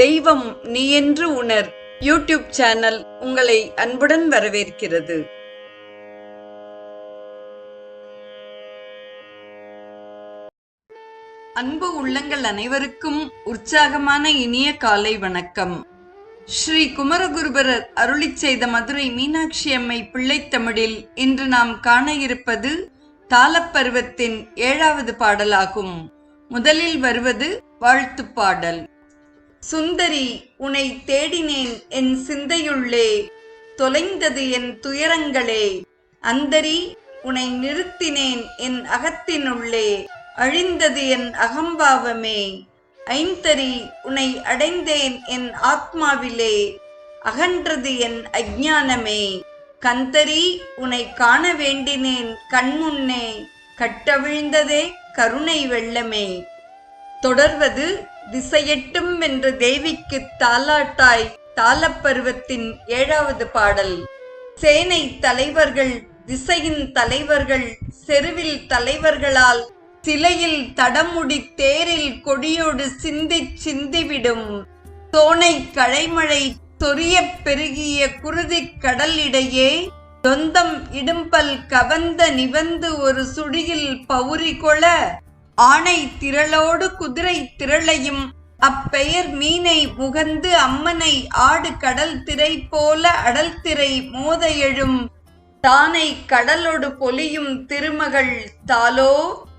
தெய்வம் நீ என்று உணர். யூடியூப் சேனல் உங்களை அன்புடன் வரவேற்கிறது. அன்பு உள்ளங்கள் அனைவருக்கும் உற்சாகமான இனிய காலை வணக்கம். ஸ்ரீ குமரகுருபரர் அருளிச் செய்த மதுரை மீனாட்சி அம்மை பிள்ளைத்தமிழில் இன்று நாம் காண இருப்பது தாளப்பருவத்தின் ஏழாவது பாடலாகும். முதலில் வருவது வாழ்த்துப் பாடல். சுந்தரி உனை தேடினேன் என் சிந்தையுள்ளே. தொலைந்தது என் துயரங்களே. அந்தரி உனை நிறுத்தினேன் என் அகத்தினுள்ளே. அழிந்தது என் அகம்பாவமே. ஐந்தரி உனை அடைந்தேன் என் ஆத்மாவிலே. அகன்றது என் அஜானமே கந்தரி உனை காண வேண்டினேன் கண்முன்னே. கட்டவிழ்ந்ததே கருணை வெள்ளமே. தொடர்வது திசையெட்டும் என்ற தேவிக்கு தாலாட்டாய் தாளப்பருவத்தின் ஏழாவது பாடல். சேனை தலைவர்கள் திசையின் தலைவர்கள் செருவில் தலைவர்களால் சிலையில் தடமுடி தேரில் கொடியோடு சிந்திச் சிந்திவிடும். தோணை கழைமழை சொரியப் பெருகிய குருதிக் கடலிடையே தொந்தம் இடும்பல் கவந்த நிவந்து ஒரு சுடியில் பௌரி கொள ஆணை திரளோடு குதிரை திரளையும் அப்பெயர் மீனை முகந்து அம்மனை ஆடு கடல் திரை போல அடல் திரை மோத எழும் தானை கடலோடு பொலியும் திருமகள் தாலோ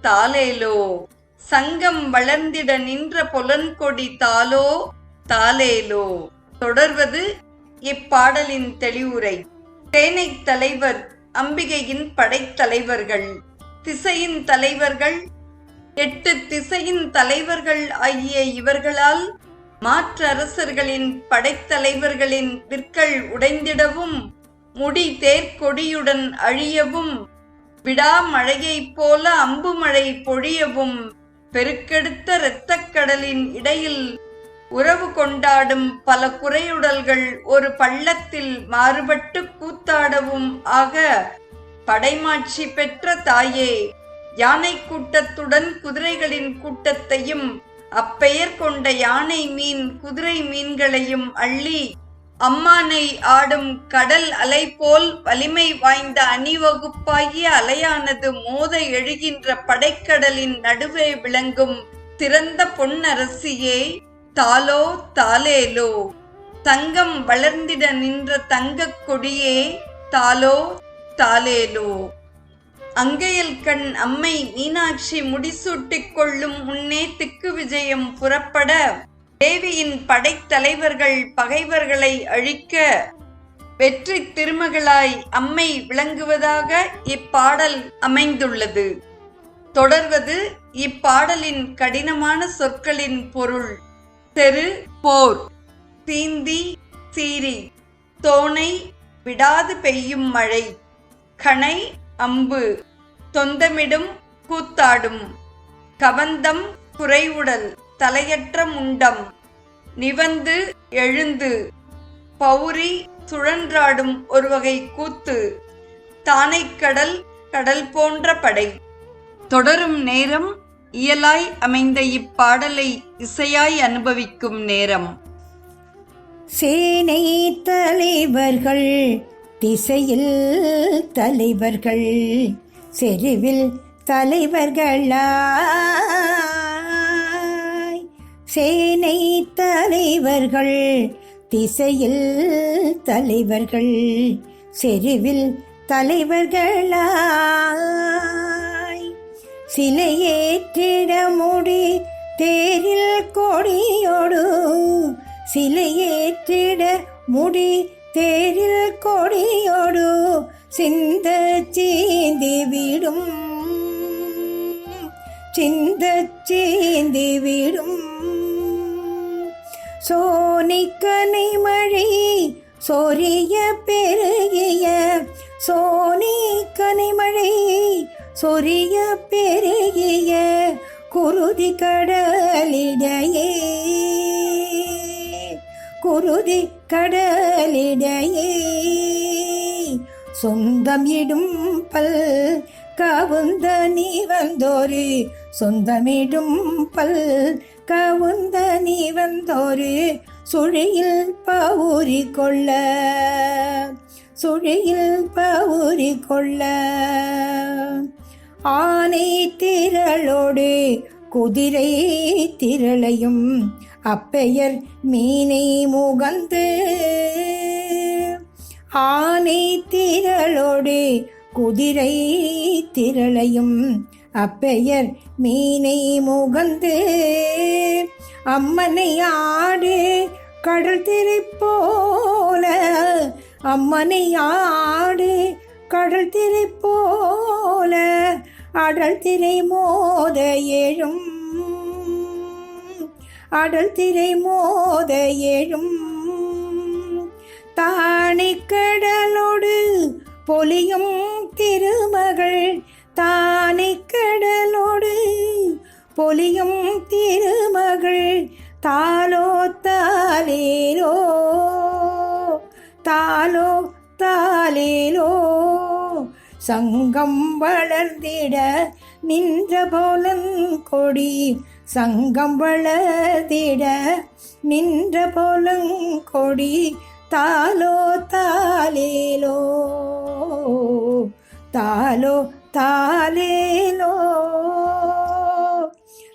தாலேலோ. சங்கம் வளர்ந்திட நின்ற பொலன்கொடி தாலோ தாலேலோ. தொடர்வது இப்பாடலின் தெளிவுரை. தேனை தலைவர் அம்பிகையின் படைத்தலைவர்கள் திசையின் தலைவர்கள் எட்டு திசையின் தலைவர்கள் ஆகிய இவர்களால் மாற்றரசர்களின் படைத்தலைவர்களின் விற்கள் உடைந்திடவும் முடி தேர்க்கொடியுடன் அழியவும் விடாமழையைப் போல அம்புமழை பொழியவும் பெருக்கெடுத்த இரத்தக்கடலின் இடையில் உறவு கொண்டாடும் பல குறையுடல்கள் ஒரு பள்ளத்தில் மாறுபட்டு கூத்தாடவும் ஆக படைமாட்சி பெற்ற தாயே. யானை கூட்டத்துடன் குதிரைகளின் கூட்டத்தையும் அப்பெயர் கொண்ட யானை மீன் குதிரை மீன்களையும் அள்ளி அம்மானை ஆடும் கடல் அலை போல் வலிமை வாய்ந்த அணிவகுப்பாகிய அலையானது மோத எழுகின்ற படைக்கடலின் நடுவே விளங்கும் திறந்த பொன்னரசியே தாலோ தாலேலோ தங்கம் வளர்ந்திட நின்ற தங்கக் கொடியே தாலோ தாலேலோ அங்கையில் கண் அம்மை மீனாட்சி முடிசூட்டிக் கொள்ளும் முன்னே திக்கு விஜயம் புறப்பட தேவியின் படைத்தலைவர்கள் பகைவர்களை அழிக்க வெற்றி திருமகளாய் அம்மை விளங்குவதாக இப்பாடல் அமைந்துள்ளது. தொடர்வது இப்பாடலின் கடினமான சொற்களின் பொருள். தெரு போர் தீந்தி சீரி தோணை விடாது பெய்யும் மழை கணை அம்பு. தொந்தமிடும் கூத்தாடும். கவந்தம் குறைவுடல் தலையற்ற முண்டம். நிவந்து எழுந்து. பௌரி சுழன்றாடும் ஒரு வகை கூத்து. தானைக்கடல் கடல் போன்ற படை. தொடரும் நேரம் இயலாய் அமைந்த இப்பாடலை இசையாய் அனுபவிக்கும் நேரம். சேனை தலைவர்கள் திசையில் தலைவர்கள் செருவில் தலைவர்களாய். சேனை தலைவர்கள் திசையில் தலைவர்கள் செருவில் தலைவர்களாய். சிலையேற்றிட முடி தேரில் கொடியோடு சிலையேற்றிட முடி தேரில் கொடியோடு சிந்த சீந்தி விடும் சிந்த சீந்தி விடும் சோனிக்கனை மழை சோரிய பெருகிய. சோனிக்கனை மழை சொரிய பெருகிய. குருதி கடலிடைய குருதி கடலிடையே. சொந்தம் இடும் பல் கவுந்த நீ வந்தோரு. சொந்தமிடும் பல் கவுந்த நீ வந்தோரு. சுழியில் பவுரி கொள்ள சுழியில் பவுரி கொள்ள ஆனை திரளோடு குதிரை திரளையும் அப்பெயர் மீனை முகந்து. ஆனை திரளோடு குதிரை திரளையும் அப்பெயர் மீனை முகந்து. அம்மனை ஆடு கடல் திரைப்போல அம்மனை ஆடு கடல் திரைப்போல போல அடல் திரை மோத ஏழும். அடல் திரை மோத ஏழும். தானி கடலோடு பொலியும் திருமகள். தானி கடலோடு பொலியும் திருமகள். தாலோ தாலேரோ சங்கம் வளர்ந்திட நின்ற போலன் கொடி. சங்கம் வளர்ந்திட நின்ற போலங் கொடி. தாலோ தாலேலோ தாலோ தாலேலோ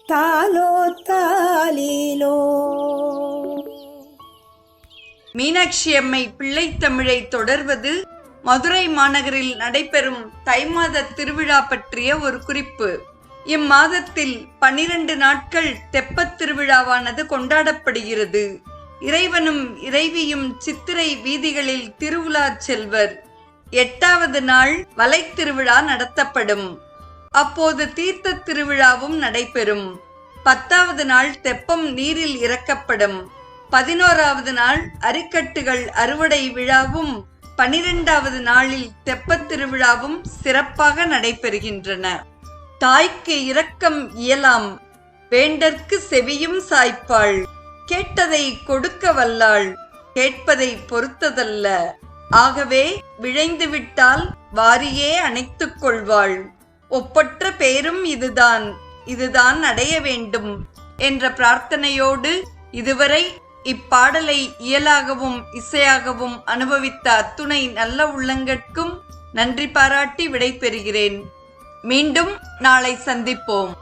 தாலோ தாலேலோ மீனாட்சி அம்மை பிள்ளைத்தமிழை தொடர்வது மதுரை மாநகரில் நடைபெறும் தை மாத திருவிழா பற்றிய ஒரு குறிப்பு. இம்மாதத்தில் பனிரெண்டு நாட்கள் தெப்பத் திருவிழாவானது கொண்டாடப்படுகிறது. இறைவனும் இறைவியும் சித்திரை வீதிகளில் திருவிழா செல்வர். எட்டாவது நாள் வலைத் திருவிழா நடத்தப்படும். அப்போது தீர்த்த திருவிழாவும் நடைபெறும். பத்தாவது நாள் தெப்பம் நீரில் இறக்கப்படும். பதினோராவது நாள் அரிக்கட்டுகள் அறுவடை விழாவும் பனிரெண்டாவது நாளில் தெப்பத் திருவிழாவும் சிறப்பாக நடைபெறுகின்றன. தாய்க்கு இரக்கம் இயலாம் வேண்டற்கு செவியும் சாய்ப்பாள். கேட்டதை கொடுக்க வல்லாள் கேட்பதை பொறுத்ததல்ல. ஆகவே விழைந்துவிட்டால் வாரியே அணைத்துக் கொள்வாள். ஒப்பற்ற பேரும் இதுதான் இதுதான் அடைய வேண்டும் என்ற பிரார்த்தனையோடு இதுவரை இப்பாடலை இயலாகவும் இசையாகவும் அனுபவித்த அத்துணை நல்ல உள்ளங்கட்கும் நன்றி பாராட்டி விடை பெறுகிறேன் மீண்டும் நாளை சந்திப்போம்.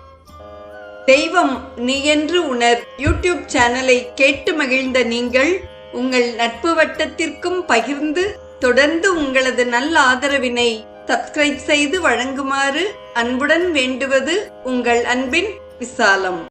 தெய்வம் நீ என்று உணர் யூடியூப் சேனலை கேட்டு மகிழ்ந்த நீங்கள் உங்கள் நட்பு வட்டத்திற்கும் பகிர்ந்து தொடர்ந்து உங்களது நல்ல ஆதரவினை சப்ஸ்கிரைப் செய்து வழங்குமாறு அன்புடன் வேண்டுவது உங்கள் அன்பின் விசாலம்.